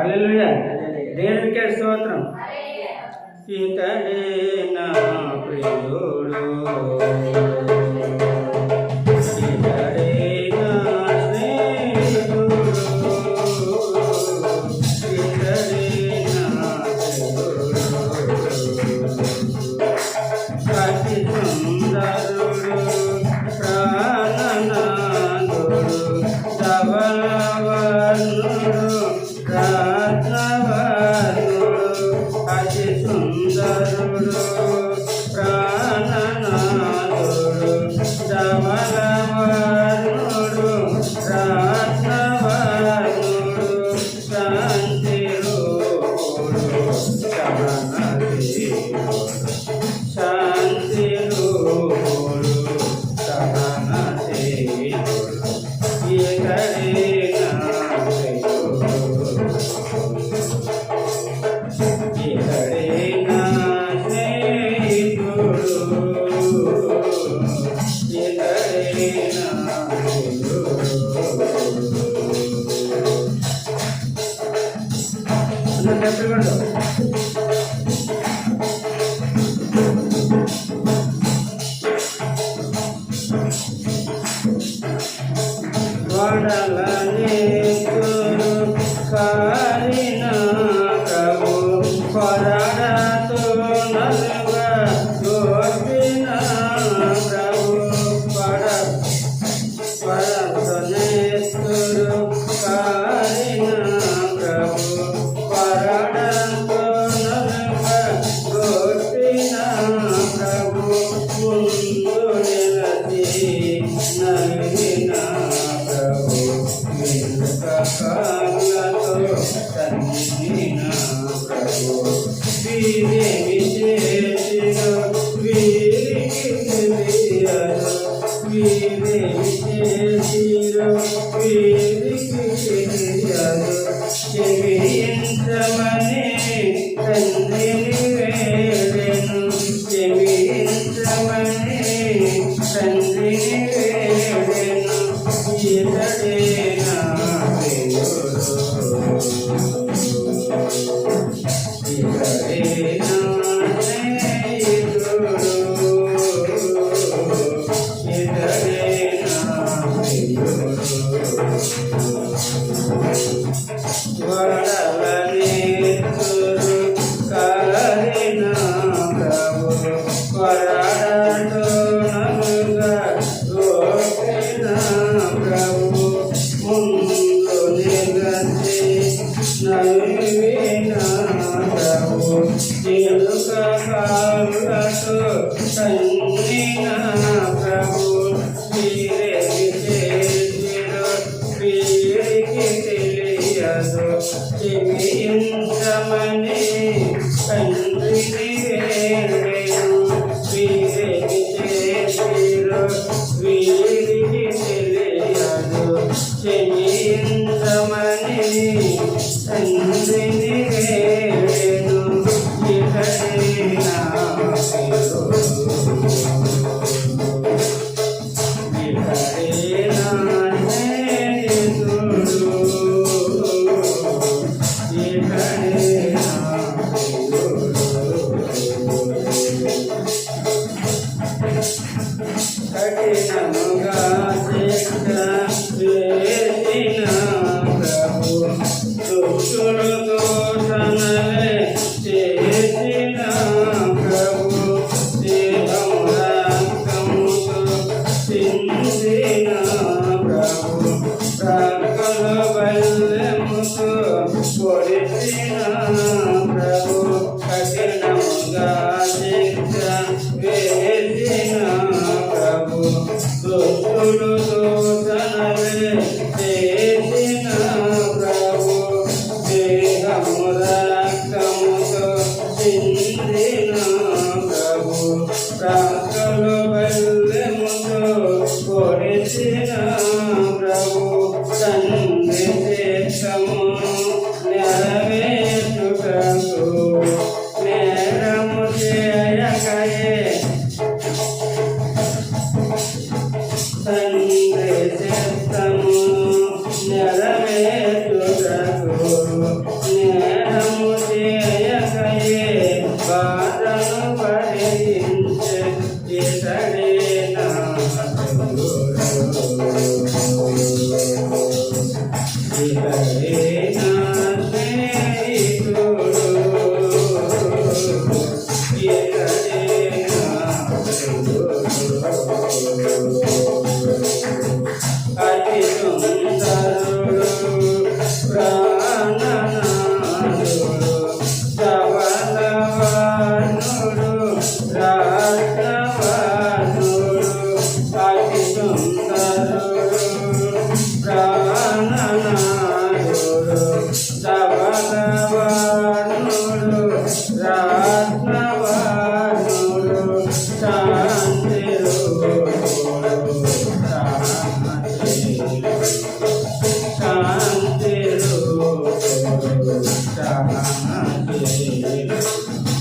Alleluia దేవునికే స్తోత్రం? ఇతడే నా ప్రియుడు. వడలనే కాల Amen. చెవి ఇంద్రమణి 我的心 calle Gracias.